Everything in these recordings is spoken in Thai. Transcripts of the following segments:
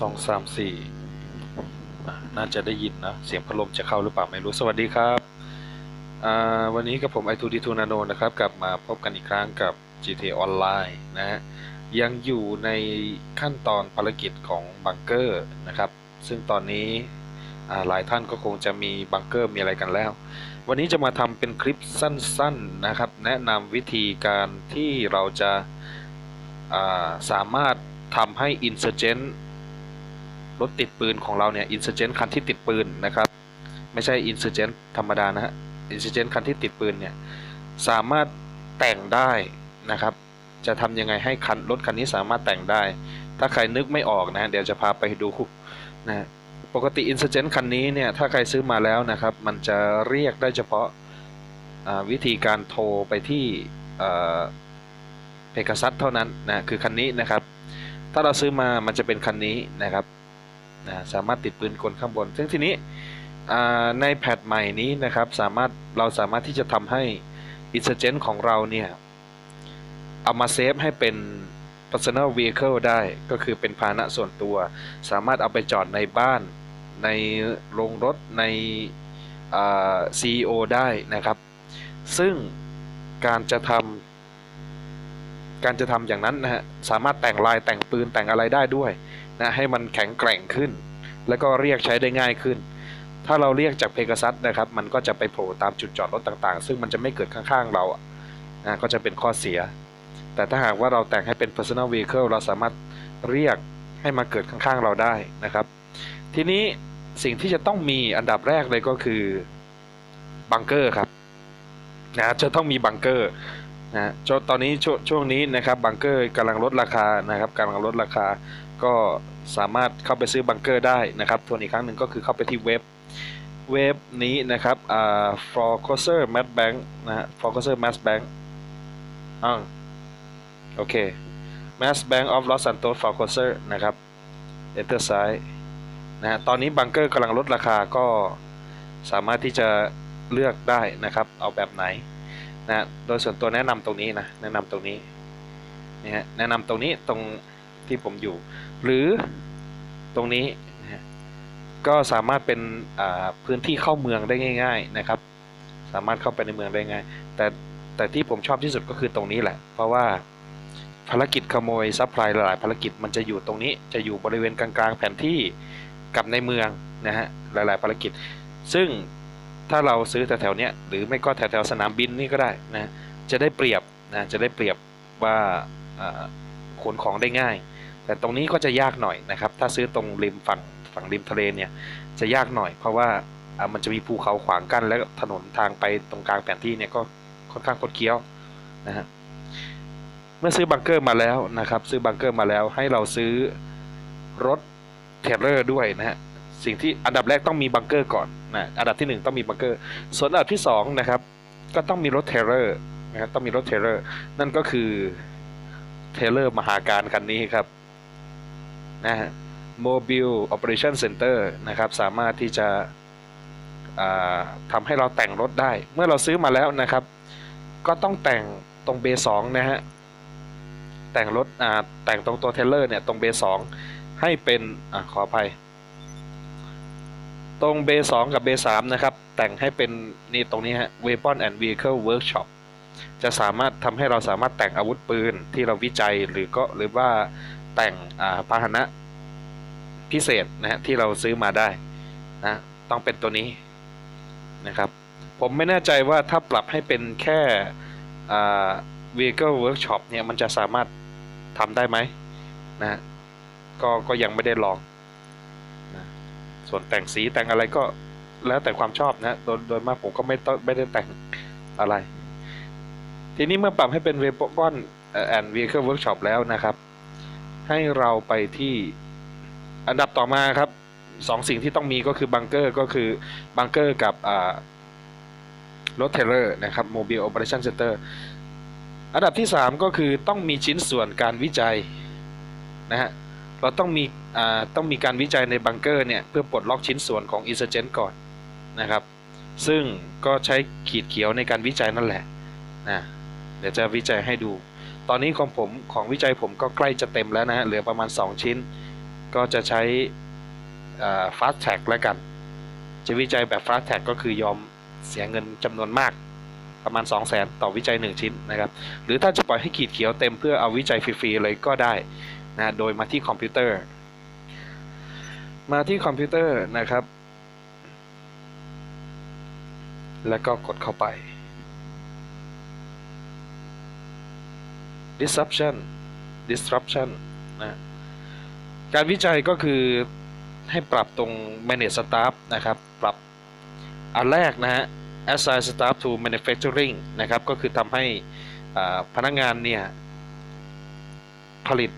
สองสามสี่น่าจะได้ยินนะ เสียงพัดลมจะเข้าหรือเปล่าไม่รู้ สวัสดีครับ วันนี้กับผม i 2 d 2 Nano นะครับ กลับมาพบกันอีกครั้งกับ GTA Online นะฮะ ยังอยู่ในขั้นตอนภารกิจของบังเกอร์นะครับ ซึ่งตอนนี้หลายท่านก็คงจะมีบังเกอร์มีอะไรกันแล้ว วันนี้จะมาทำเป็นคลิปสั้นๆนะครับ แนะนำวิธีการที่เราจะาสามารถทำให้ Insurgent รถติดปืนของเราเนี่ย Insurgent คันที่ติดปืนนะครับ ไม่ใช่ Insurgent ธรรมดานะฮะ Insurgent คันที่ติดปืนเนี่ยสามารถแต่งได้นะครับ จะทำยังไงให้คันรถคันนี้สามารถแต่งได้ ถ้าใครนึกไม่ออกนะเดี๋ยวจะพาไปดูนะฮะปกติ Insurgent คันนี้เนี่ยถ้าใครซื้อมาแล้วนะครับ มันจะเรียกได้เฉพาะวิธีการโทรไปที่เพกซัสเท่านั้นนะคือคันนี้นะครับ ถ้าเราซื้อมามันจะเป็นคันนี้นะครับ นะสามารถติดปืนกลข้างบน ซึ่งทีนี้ในแพทใหม่นี้นะครับสามารถเราสามารถที่จะทำให้ Insurgent ของเราเนี่ยเอามาเซฟให้เป็น personal vehicle ได้ก็คือเป็นพาหนะส่วนตัว สามารถเอาไปจอดในบ้าน ในโรงรถในอ่า CEO ได้นะครับ ซึ่งการจะทำการจะทำอย่างนั้นนะฮะสามารถแต่งลายแต่งปืนแต่งอะไรได้ด้วย นะให้มันแข็งแกร่งขึ้น แล้วก็เรียกใช้ได้ง่ายขึ้น ถ้าเราเรียกจากเพก a ซัสนะครับ มันก็จะไปโผล่ตามจุดจอดรถต่างๆ ซึ่งมันจะไม่เกิดข้างๆเราอะนะก็จะเป็นข้อเสีย แต่ถ้าหากว่าเราแต่งให้เป็น personal vehicle เราสามารถเรียกให้มาเกิดข้างๆเราได้นะครับ ทีนี้สิ่งที่จะต้องมีอันดับแรกเลยก็คือบังเกอร์ครับนะจะต้องมีบังเกอร์นะตอนนี้ชช่วงนี้นะครับบังเกอร์กำลังลดราคานะครับกำลังลดราคา ก็สามารถเข้าไปซื้อบังเกอร์ได้นะครับทวนอีกครั้งหนึ่งก็คือเข้าไปที่เว็บเว็บนี้นะครับอ่า f o c u s e r Mass Bank นะฮะ f o c u s e r Mass Bank อ้าโอเค Mass Bank of Los Santos f o c u s e r นะครับ Enter site นะฮะตอนนี้บังเกอร์กำลังลดราคาก็สามารถที่จะเลือกได้นะครับ เอาแบบไหนนะโดยส่วนตัวแนะนำตรงนี้นะ แนะนำตรงนี้นี่ฮะแนะนำตรงนี้ตรง ที่ผมอยู่ หรือตรงนี้ก็สามารถเป็นพื้นที่เข้าเมืองได้ง่าย ๆนะครับ สามารถเข้าไปในเมืองได้ง่าย แต่แต่ที่ผมชอบที่สุดก็คือตรงนี้แหละ เพราะว่าภารกิจขโมยซัพพลายหลายภารกิจมันจะอยู่ตรงนี้จะอยู่บริเวณกลางๆ แผนที่กับในเมืองนะฮะหลายๆภารกิจ ซึ่งถ้าเราซื้อแถวๆเนี้ยหรือไม่ก็แถวๆสนามบินนี่ก็ได้นะจะได้เปรียบนะจะได้เปรียบว่า ขนของได้ง่าย แต่ตรงนี้ก็จะยากหน่อยนะครับ ถ้าซื้อตรงริมฝั่งฝั่งริมทะเลเนี่ยจะยากหน่อย เพราะว่ามันจะมีภูเขาขวางกั้น และถนนทางไปตรงกลางแผนที่เนี่ยก็ค่อนข้างคดเคี้ยวนะฮะเมื่อซื้อบังเกอร์มาแล้วนะครับ ซื้อบังเกอร์มาแล้วให้เราซื้อรถเทรลเลอร์ด้วยนะฮะสิ่งที่อันดับแรกต้องมีบังเกอร์ก่อนนะอันดับที่หนึ่งต้องมีบังเกอร์ ส่วนอันดับที่สองนะครับก็ต้องมีรถเทรลเลอร์นะครับต้องมีรถเทรลเลอร์นั่นก็คือ เทเลอร์มหาการคันนี้ครับนะฮะ Mobile Operation Center นะครับ สามารถที่จะทำให้เราแต่งรถได้ เมื่อเราซื้อมาแล้วนะครับ ก็ต้องแต่งตรงเบสองนะฮะ แต่งรถอ่าแต่งตรงตัวเทเลอร์เนี่ย ตรงเบสองให้เป็นอ่าขออภัย ตรงเบสองกับเบสามนะครับ แต่งให้เป็นนี่ตรงนี้ฮะ Weapon and Vehicle Workshop จะสามารถทำให้เราสามารถแต่งอาวุธปืนที่เราวิจัยหรือก็หรือว่าแต่งอ่าพาหนะพิเศษนะฮะที่เราซื้อมาได้นะต้องเป็นตัวนี้นะครับ ผมไม่แน่ใจว่าถ้าปรับให้เป็นแค่อ่า Vehicle Workshop เนี่ยมันจะสามารถทำได้ไหมนะฮะก็ก็ยังไม่ได้ลองนะส่วนแต่งสีแต่งอะไรก็แล้วแต่ความชอบนะโดยโดยมากผมก็ไม่ต้องไม่ได้แต่งอะไร ทีนี้เมื่อปรับให้เป็น Weapon and Vehicle Workshop แล้วนะครับ ให้เราไปที่อันดับต่อมาครับสองสิ่งที่ต้องมีก็คือบังเกอร์ก็คือบังเกอร์กับรถเทเลอร์นะครับ Mobile Operation Center อันดับที่ 3 ก็คือต้องมีชิ้นส่วนการวิจัยนะฮะเราต้องมีอ่าต้องมีการวิจัยในบังเกอร์เนี่ยเพื่อปลดล็อกชิ้นส่วนของ Insurgent ก่อนนะครับ ซึ่งก็ใช้ขีดเขียวในการวิจัยนั่นแหละนะ ดี๋ยวจะวิจัยให้ดู ตอนนี้ของผมของวิจัยผมก็ใกล้จะเต็มแล้วนะฮะเหลือประมาณ 2 ชิ้น ก็จะใช้ fast tag แล้วกัน จะวิจัยแบบ fast tag ก็คือยอมเสียเงินจำนวนมากประมาณ 2 0 0 0 0 0ต่อวิจัย 1 ชิ้นนะครับ หรือถ้าจะปล่อยให้ขีดเขียวเต็มเพื่อเอาวิจัยฟรีๆเลยก็ได้นะโดยมาที่คอมพิวเตอร์ มาที่คอมพิวเตอร์นะครับ แล้วก็กดเข้าไป disruption disruption นะการวิจัยก็คือให้ปรับตรง manage staff นะครับ ปรับอันแรกนะฮะ assign staff to manufacturing นะครับ ก็คือทำให้พนักงานเนี่ย ผลิต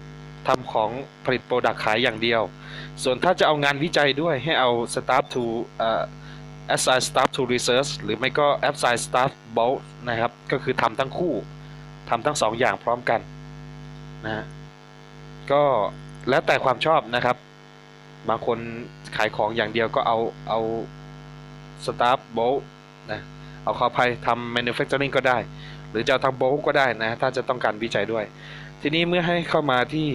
ทำของผลิตโปรดักต์ขายอย่างเดียว ส่วนถ้าจะเอางานวิจัยด้วยให้เอา staff to assign staff to research หรือไม่ก็ assign staff both นะครับ ก็คือทำทั้งคู่ ทำทั้งสองอย่างพร้อมกันนะฮะก็แล้วแต่ความชอบนะครับ บางคนขายของอย่างเดียวก็เอาเอา staff both นะเอาข้าไปทำ manufacturing ก็ได้ หรือจะทำ both ก็ได้นะ ถ้าจะต้องการวิจัยด้วย ทีนี้เมื่อให้เข้ามาที่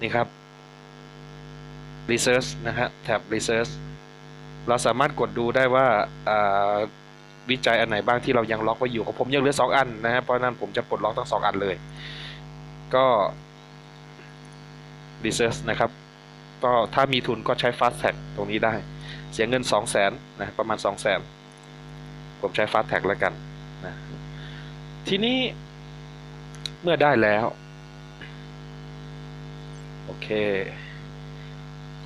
นี่ครับ research นะฮะแท็บ research เราสามารถกดดูได้ว่าอ่า วิจัยอันไหนบ้างที่เรายังล็อกไว้อยู่ของผมยังเหลือสองอันนะฮะเพราะนั้นผมจะปลดล็อกทั้งสองอันเลย ก็ research นะครับก็ถ้ามีทุนก็ใช้ fast tag ตรงนี้ได้ เสียเงิน 2 0 0 0 0นนะประมาณ 2 0 0 0 0 0ผมใช้ fast tag แล้วกันนะทีนี้เมื่อได้แล้ว โอเค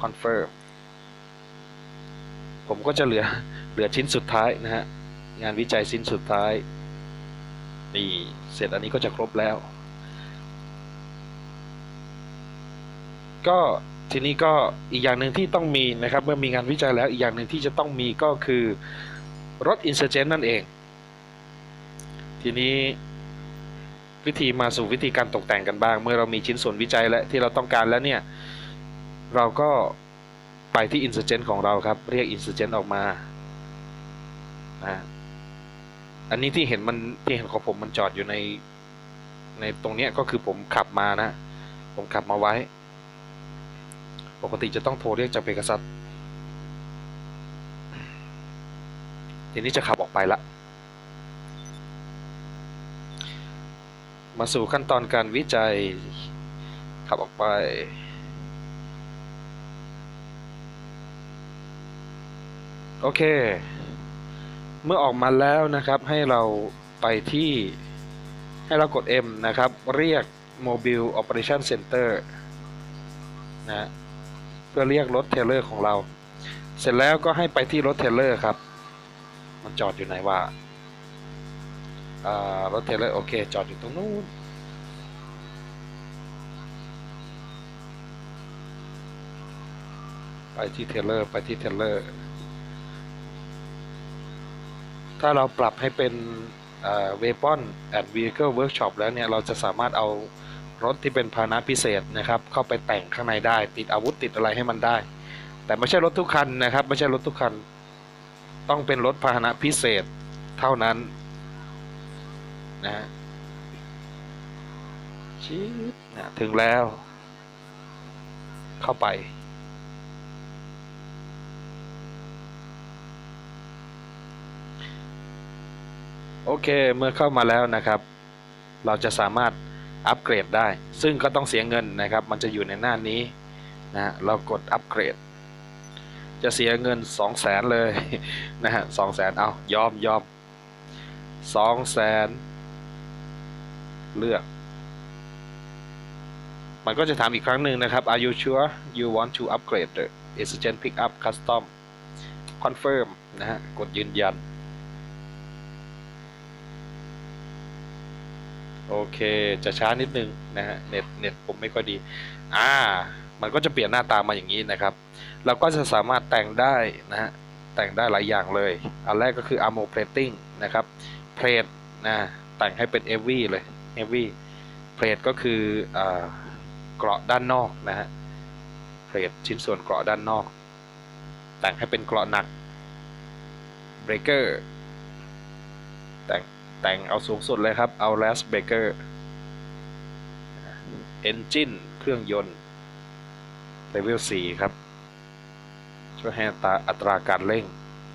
confirm ผมก็จะเหลือเหลือชิ้นสุดท้ายนะฮะ งานวิจัยชิ้นสุดท้าย นี่ เสร็จอันนี้ก็จะครบแล้ว ก็ทีนี้ก็อีกอย่างหนึ่งที่ต้องมีนะครับ เมื่อมีงานวิจัยแล้วอีกอย่างหนึ่งที่จะต้องมีก็คือรถ Insurgent นั่นเอง ทีนี้วิธีมาสู่วิธีการตกแต่งกันบ้าง เมื่อเรามีชิ้นส่วนวิจัยและที่เราต้องการแล้วเนี่ย เราก็ไปที่ Insurgent ของเราครับ เรียก Insurgent ออกมานะ อันนี้ที่เห็นมันที่เห็นของผมมันจอดอยู่ใน ในตรงเนี้ยก็คือผมขับมานะ ผมขับมาไว้ ปกติจะต้องโทรเรียกจากเพกซัสทีนี้จะขับออกไปละ มาสู่ขั้นตอนการวิจัย ขับออกไปโอเค เมื่อออกมาแล้วนะครับให้เราไปที่ให้เรากด M นะครับ เรียก Mobile Operation Center นะเพื่อเรียกรถเทรเลอร์ของเรา เสร็จแล้วก็ให้ไปที่รถเทรเลอร์ครับ มันจอดอยู่ไหนวะอ่ารถเทรเลอร์โอเค จอดอยู่ตรงนู้นไปที่เทรเลอร์ไปที่เทรเลอร์ ถ้าเราปรับให้เป็นเวปอนแอนด์วีเกิลเวิร์กช็อปแล้วเนี่ย เราจะสามารถเอารถที่เป็นพาหนะพิเศษนะครับ เข้าไปแต่งข้างในได้ ติดอาวุธติดอะไรให้มันได้ แต่ไม่ใช่รถทุกคันนะครับ ไม่ใช่รถทุกคัน ต้องเป็นรถพาหนะพิเศษเท่านั้นนะฮะชิดนะถึงแล้ว เข้าไป โอเคเมื่อเข้ามาแล้วนะครับ เราจะสามารถอัปเกรดได้ ซึ่งก็ต้องเสียเงินนะครับ มันจะอยู่ในหน้านี้นะเรากดอัปเกรด จะเสียเงิน 2 0 0แสนเลยนะฮะสองแสนเอายอมยอมสองแสนเลือก มันก็จะถามอีกครั้งหนึ่งนะครับ Are you sure you want to upgrade the Exigent Pickup Custom Confirm นะฮะกดยืนยัน โอเค จะช้านิดนึงนะฮะเน็ตเน็ตผมไม่ค่อยดี อ่า มันก็จะเปลี่ยนหน้าตามาอย่างนี้นะครับ เราก็จะสามารถแต่งได้นะฮะ แต่งได้หลายอย่างเลย อันแรกก็คือ armor plating นะครับ plate นะ แต่งให้เป็น heavy เลย heavy plate ก็คืออ่าเกราะด้านนอกนะฮะ plate ชิ้นส่วนเกราะด้านนอก แต่งให้เป็นเกราะหนัก breaker แต่ง แต่งเอาสูงสุดเลยครับ เอา last Baker engine เครื่องยนต์เลเวลสี่ครับ ช่วยให้อัตราอัตราการเร่ง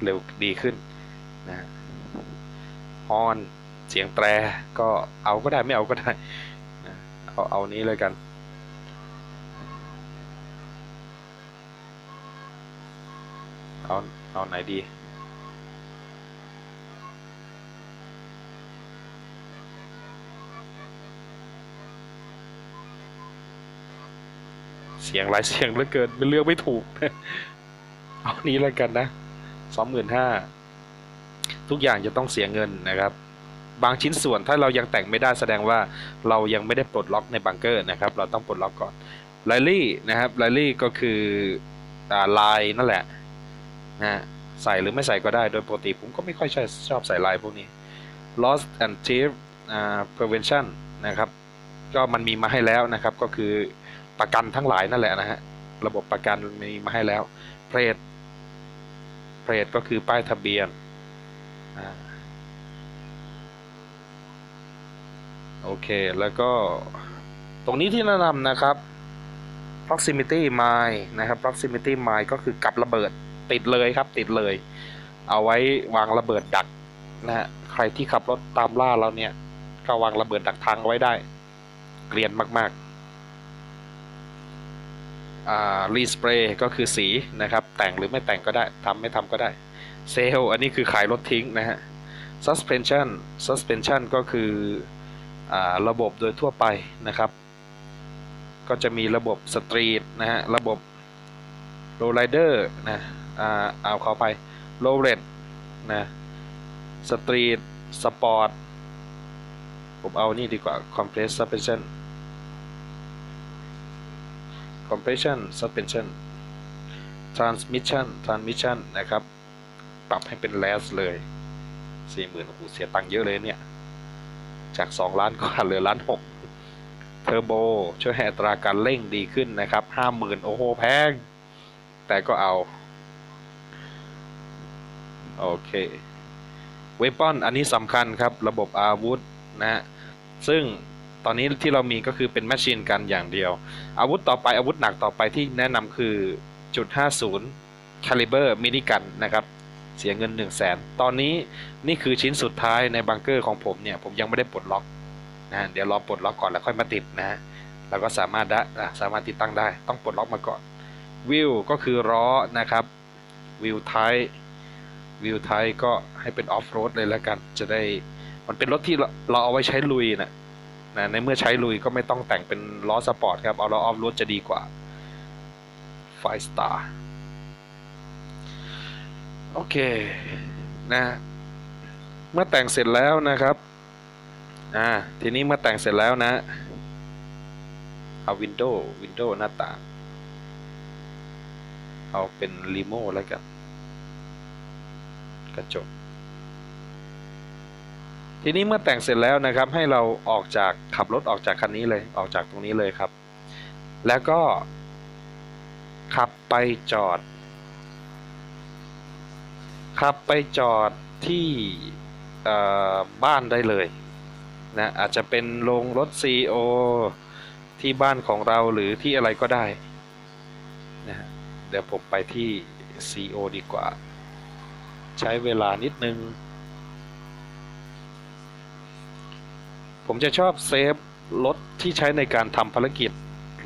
เร็วดีขึ้นนะฮอนเสียงแตรก็เอาก็ได้ไม่เอาก็ได้นะเอาเอานี้เลยกันเอาเอาไหนดี เสียงหลายเสียงเหลือเกินเป็นเลือกไม่ถูก เอานี้แล้วกันนะสองหมื่นห้าทุกอย่างจะต้องเสียเงินนะครับ บางชิ้นส่วนถ้าเรายังแต่งไม่ได้แสดงว่าเรายังไม่ได้ปลดล็อกในบังเกอร์นะครับ เราต้องปลดล็อกก่อนไลลี่นะครับไลลี่ก็คือลายนั่นแหละนะใส่หรือไม่ใส่ก็ได้โดยปกติผมก็ไม่ค่อยชอบชอบใส่ลายพวกนี้ loss and thief prevention นะครับ ก็มันมีมาให้แล้วนะครับก็คือ ประกันทั้งหลายนั่นแหละนะฮะระบบประกันมีมาให้แล้วเพรดเพรดก็คือป้ายทะเบียนอโอเค แล้วก็ตรงนี้ที่แนะนำนะครับ proximity mine นะครับ proximity mine ก็คือกับระเบิดติดเลยครับ ติดเลย เอาไว้วางระเบิดดักนะฮะใครที่ขับรถตามล่าเราเนี่ย ก็วางระเบิดดักทางเอาไว้ได้ เกลียนมาก ๆ รีสเปรย์ก็คือสีนะครับ แต่งหรือไม่แต่งก็ได้ทำไม่ทำก็ได้เซลอันนี้คือขายรถทิ้งนะฮะ suspension suspension ก็คืออระบบโดยทั่วไปนะครับ ก็จะมีระบบสตรีทนะฮะ ระบบโรลไ i เดอร์นะอ่าเอาเข้าไปโรเลตนะสตรีทสปอร์ตผมเอานี่ดีกว่า compress suspension compression suspension transmission transmission นะครับ ปรับให้เป็น less เลยสี่หมื่นโอ้โหเสียตังค์เยอะเลยเนี่ย จากสองล้านกว่าเหลือล้านหกเทอร์โบช่วยให้อัตราการเร่งดีขึ้นนะครับห้าหมื่นโอ้โห แพง แต่ก็เอา โอเคเวปอนอันนี้สำคัญครับ ระบบอาวุธนะฮะซึ่ง ตอนนี้ที่เรามีก็คือเป็นแมชชีนกันอย่างเดียว อาวุธต่อไปอาวุธหนักต่อไปที่แนะนำคือจุด50 caliber มินิกันนะครับ เสียเงิน 1 0 0 0 0แสนตอนนี้นี่คือชิ้นสุดท้ายในบังเกอร์ของผมเนี่ย ผมยังไม่ได้ปลดล็อกนะเดี๋ยวรอปลดล็อกก่อนแล้วค่อยมาติดนะฮะเราก็สามารถได้สามารถติดตั้งได้ต้องปลดล็อกมาก่อนวิวก็คือล้อนะครับวิวไทวิวไทก็ให้เป็นออฟโรดเลยแล้วกัน จะได้มันเป็นรถที่เราเราเอาไว้ใช้ลุยนะ นะในเมื่อใช้ลุยก็ไม่ต้องแต่งเป็นล้อสปอร์ตครับ เอาล้อออฟโรดจะดีกว่าไฟสตาร์โอเคนะเมื่อแต่งเสร็จแล้วนะครับอ่าทีนี้เมื่อแต่งเสร็จแล้วนะเอาวินโดว์วินโดว์หน้าต่างเอาเป็นรีโม่แล้วกันกระจก ทีนี้เมื่อแต่งเสร็จแล้วนะครับ ให้เราออกจากขับรถออกจากคันนี้เลยออกจากตรงนี้เลยครับ แล้วก็ ขับไปจอด ขับไปจอดที่บ้านได้เลยนะอาจจะเป็นโรงรถ CEO ที่บ้านของเราหรือที่อะไรก็ได้นะฮะเดี๋ยวผมไปที่ CEO ดีกว่า ใช้เวลานิดนึง ผมจะชอบเซฟรถที่ใช้ในการทำภารกิจ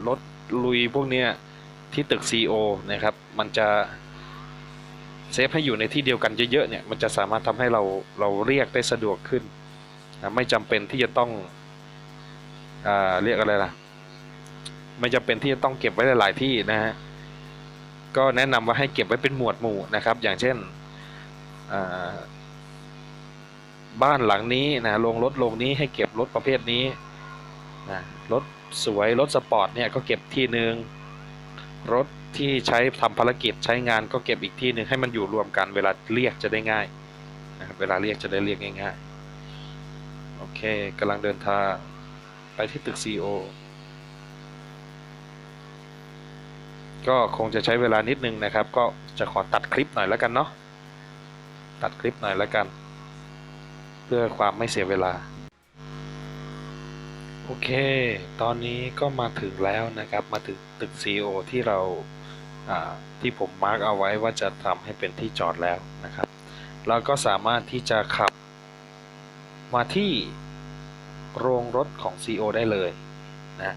รถลุยพวกเนี้ยที่ตึก CO นะครับ มันจะเซฟให้อยู่ในที่เดียวกันเยอะๆเนี่ยมันจะสามารถทำให้เราเราเรียกได้สะดวกขึ้นนะไม่จำเป็นที่จะต้องอ่าเรียกอะไรล่ะ ไม่จำเป็นที่จะต้องเก็บไว้หลายๆที่นะฮะก็แนะนำว่าให้เก็บไว้เป็นหมวดหมู่นะครับ อย่างเช่น บ้านหลังนี้นะโรงรถโรงนี้ให้เก็บรถประเภทนี้นะรถสวยรถสปอร์ตเนี่ยก็เก็บที่หนึ่งรถที่ใช้ทำภารกิจใช้งานก็เก็บอีกที่หนึ่งให้มันอยู่รวมกันเวลาเรียกจะได้ง่ายนะครับเวลาเรียกจะได้เรียกง่ายๆโอเคกำลังเดินทางไปที่ตึก CEO ก็คงจะใช้เวลานิดนึงนะครับ ก็จะขอตัดคลิปหน่อยแล้วกันเนาะตัดคลิปหน่อยแล้วกัน พื่อความไม่เสียเวลา โอเค ตอนนี้ก็มาถึงแล้วนะครับ มาถึงตึก CEO ที่เราที่ผมมาร์กเอาไว้ว่าจะทำให้เป็นที่จอดแล้วนะครับ เราก็สามารถที่จะขับ มาที่โรงรถของ CEO ได้เลยนะ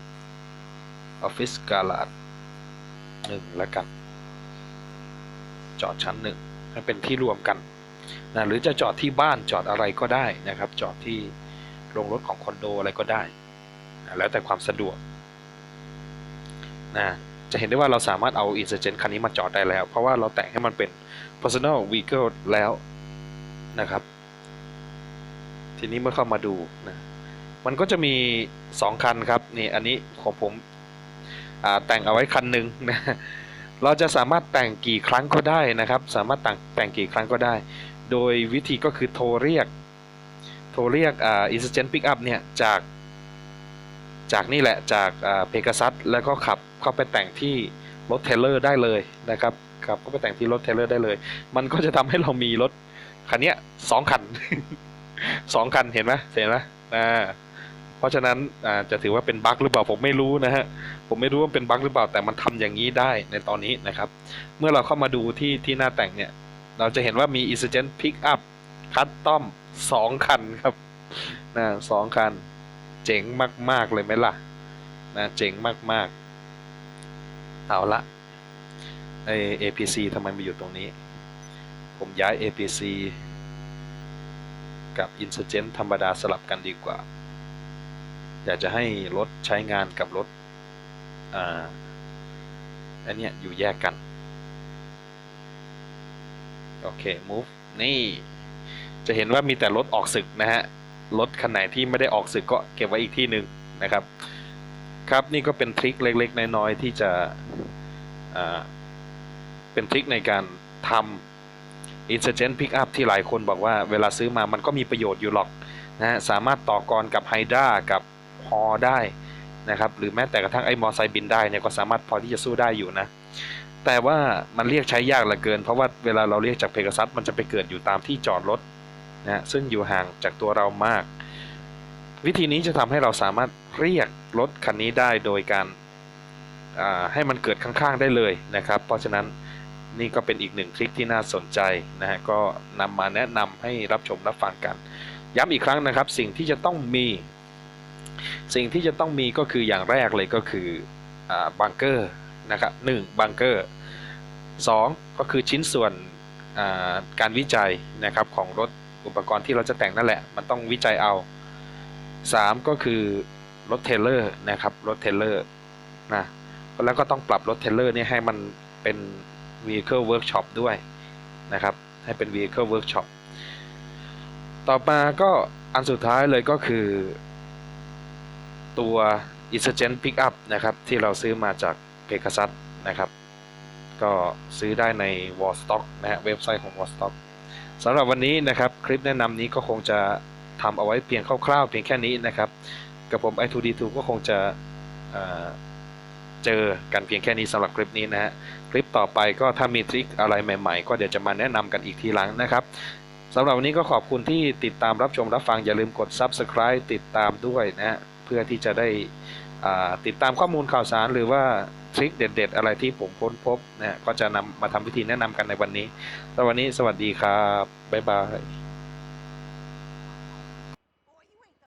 ออฟฟิศกาลาดหนึ่งแล้วกัน จอดชั้นหนึ่งให้เป็นที่รวมกัน นะหรือจะจอดที่บ้านจอดอะไรก็ได้นะครับ จอดที่โรงรถของคอนโดอะไรก็ได้นะแล้วแต่ความสะดวกนะจะเห็นได้ว่าเราสามารถเอา Insurgent คันนี้มาจอดได้แล้ว เพราะว่าเราแต่งให้มันเป็น personal vehicle แล้วนะครับ ทีนี้เมื่อเข้ามาดูนะมันก็จะมี 2 คันครับนี่อันนี้ของผมแต่งเอาไว้คันหนึ่งนะเราจะสามารถแต่งกี่ครั้งก็ได้นะครับ สามารถแต่งแต่งกี่ครั้งก็ได้ โดยวิธีก็คือโทรเรียก โทรเรียกอ่า Insurgent Pickup เนี่ย จาก จากนี่แหละจากอ่าเพกซัสแล้วก็ขับเข้าไปแต่งที่รถเทเลอร์ได้เลยนะครับขับเข้าไปแต่งที่รถเทเลอร์ได้เลย มันก็จะทำให้เรามีรถคันเนี้ยสองคันสองคันเห็นไหมเห็นไหมอ่าเพราะฉะนั้นอ่าจะถือว่าเป็นบั๊กหรือเปล่าผมไม่รู้นะฮะผมไม่รู้ว่าเป็นบั๊กหรือเปล่าแต่มันทำอย่างนี้ได้ในตอนนี้นะครับ เมื่อเราเข้ามาดูที่ที่หน้าแต่งเนี่ย เราจะเห็นว่ามี i n s u r g e n t Pickup Custom สองคันครับนะสองคัน เจ๋งมาก ๆ เลยไหมล่ะนะเจ๋งมาก ๆ เอาละไอ APC ทำไมมาอยู่ตรงนี้ ผมย้าย APC กับ Insurgent ธรรมดาสลับกันดีกว่า อยากจะให้รถใช้งานกับรถ อ่าอันเนี้ยอยู่แยกกัน โอเค move นี่ จะเห็นว่ามีแต่รถออกศึกนะฮะ รถคันไหนที่ไม่ได้ออกศึกก็เก็บไว้อีกที่หนึ่งนะครับ ครับนี่ก็เป็นทริคเล็กๆ น้อยๆ ที่จะเป็นทริคในการทำ Insurgent Pickup ที่หลายคนบอกว่าเวลาซื้อมามันก็มีประโยชน์อยู่หรอกนะฮะ สามารถต่อกรกับ h y d r a กับฮอได้นะครับ หรือแม้แต่กระทั่งไอ้มอไซค์บินได้เนี่ยก็สามารถพอที่จะสู้ได้อยู่นะ แต่ว่ามันเรียกใช้ยากเหลือเกิน เพราะว่าเวลาเราเรียกจากเพก a ซัสมันจะไปเกิดอยู่ตามที่จอดรถนะฮะซึ่งอยู่ห่างจากตัวเรามาก วิธีนี้จะทำให้เราสามารถเรียกรถคันนี้ได้โดยการให้มันเกิดข้างๆได้เลยนะครับ เพราะฉะนั้นนี่ก็เป็นอีกหนึ่งทริคที่น่าสนใจนะฮะก็นำมาแนะนำให้รับชมรับฟังกัน ย้ำอีกครั้งนะครับ สิ่งที่จะต้องมี สิ่งที่จะต้องมีก็คืออย่างแรกเลยก็คืออบังเกอร์ นะครับหนึ่งบังเกอร์สองก็คือชิ้นส่วนการวิจัยนะครับของรถอุปกรณ์ที่เราจะแต่งนั่นแหละ มันต้องวิจัยเอา 3 ก็คือรถเทรลเลอร์นะครับรถเทรลเลอร์นะแล้วก็ต้องปรับรถเทรลเลอร์นี่ให้มันเป็น vehicle workshop ด้วยนะครับให้เป็น vehicle workshop ต่อมาก็อันสุดท้ายเลยก็คือ ตัว Insurgent Pickup นะครับที่เราซื้อมาจาก Pegasus นะครับ ก็ซื้อได้ใน Wallstock นะฮะเว็บไซต์ของ Wallstock สำหรับวันนี้นะครับ คลิปแนะนำนี้ก็คงจะทำเอาไว้เพียงคร่าวๆเพียงแค่นี้นะครับ กับผม i2d2 ก็คงจะเเจอกันเพียงแค่นี้สำหรับคลิปนี้นะฮะคลิปต่อไปก็ถ้ามีทริคอะไรใหม่ๆ ก็เดี๋ยวจะมาแนะนำกันอีกทีหลังนะครับสำหรับวันนี้ก็ขอบคุณที่ติดตามรับชมรับฟังอย่าลืมกด Subscribe ติดตามด้วยนะฮะเพื่อที่จะได้ติดตามข้อมูลข่าวสารหรือว่า ทริคเด็ด ๆ อะไรที่ผมค้นพบนะก็จะนำมาทำวิธีแนะนำกันในวันนี้สวันนี้สวัสดีครับ บ๊ายบาย